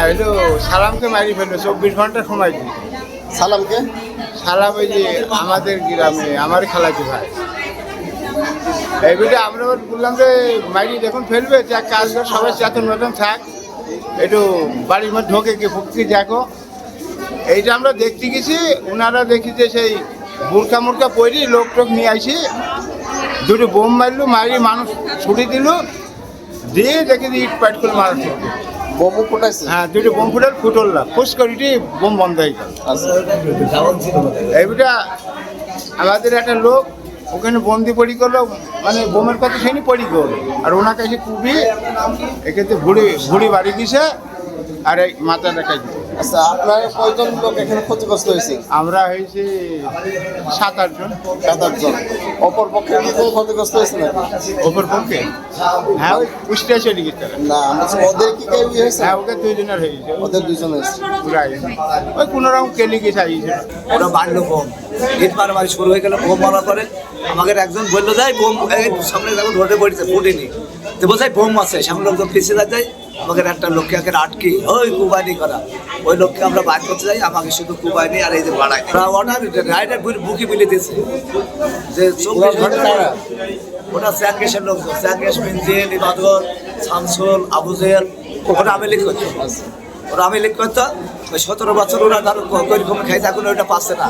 হইল সালামকে মারি ফেলল চব্বিশ ঘণ্টা সময় দিই সালামকে? সালাম ওই যে আমাদের গ্রামে আমার খালাতি ভাই। এইবারে আমরা বললাম যে মাইরি দেখুন ফেলবে যা কাজ কর সবাই চেতন মতন থাক। একটু বাড়ির মধ্যে ঢোকে কি ফুকি দেখো। এইটা আমরা দেখতে গেছি ওনারা দেখি যে সেই বুরকা মুরকা পরি লোক টোক নিয়ে আইছি দুটো বোম মারলো মারি মানুষ ছুটি দিল দিয়ে দেখে যে ইট পাইট করে মারা ঠিক বোমও ফুটাইছে? হ্যাঁ দুটো বোম ফুটল ফুস করিটি বোম বন্ধ হয়ে গেল। আচ্ছা। এইটা আমাদের একটা লোক ওখানে বন্দি পড়ি করল মানে বোমের কথা শুনি পড়ি করল। আর ওনাকে এসে কুবি এক্ষেত্রে ভুড়ি ভুড়ি বাড়ি দিছে আর এই মাথা দেখাই দিছে আচ্ছা আপনার কয়জন লোক এখানে ক্ষতিগ্রস্ত হয়েছে? আমরা হয়েছি সাত আটজন সাত আটজন অপর পক্ষে কি কেউ ক্ষতিগ্রস্ত হয়েছে না ওপর পক্ষে? হ্যাঁ ওই কুষ্টিয়া চলে গেছে না ওদের কি কেউ ইয়ে হয়েছে? হ্যাঁ ওকে দুইজনের হয়েছে। ওদের দুজন হয়েছে। পুরাই। ওই কোনো রকম কেলি গেছে আইছে ওরা মারলো বোম। ইট মারামারি শুরু হয়ে গেল বোম মারার পরে। আমাকে একজন বলল যাই বোম সামনে যখন রোডে পড়েছে ফুটেনি। তো বোঝাই বোম আছে। সামনে লোকজন পিছিয়ে যায়। আমাকে একটা লোককে আগে আটকে ওই কুবাইনি করা। ওই লোককে আমরা বাইর করতে যাই আমাকে শুধু কুবাইনি আর এই যে বাড়াই অর্ডার রাইডার বুকি মিলে দিয়েছে। যে চব্বিশ ঘণ্টা? ওটা স্যাঙ্গেশের লোকজন স্যাঙ্গেশ মিনজিল ইবাদর শামসুল আবুজেল ওরা আমি লিখ করতো ওরা আমি লিখ করতো ওই সতেরো বছর ওরা ধরো করি খাই থাকুন ওইটা পাচ্ছে না।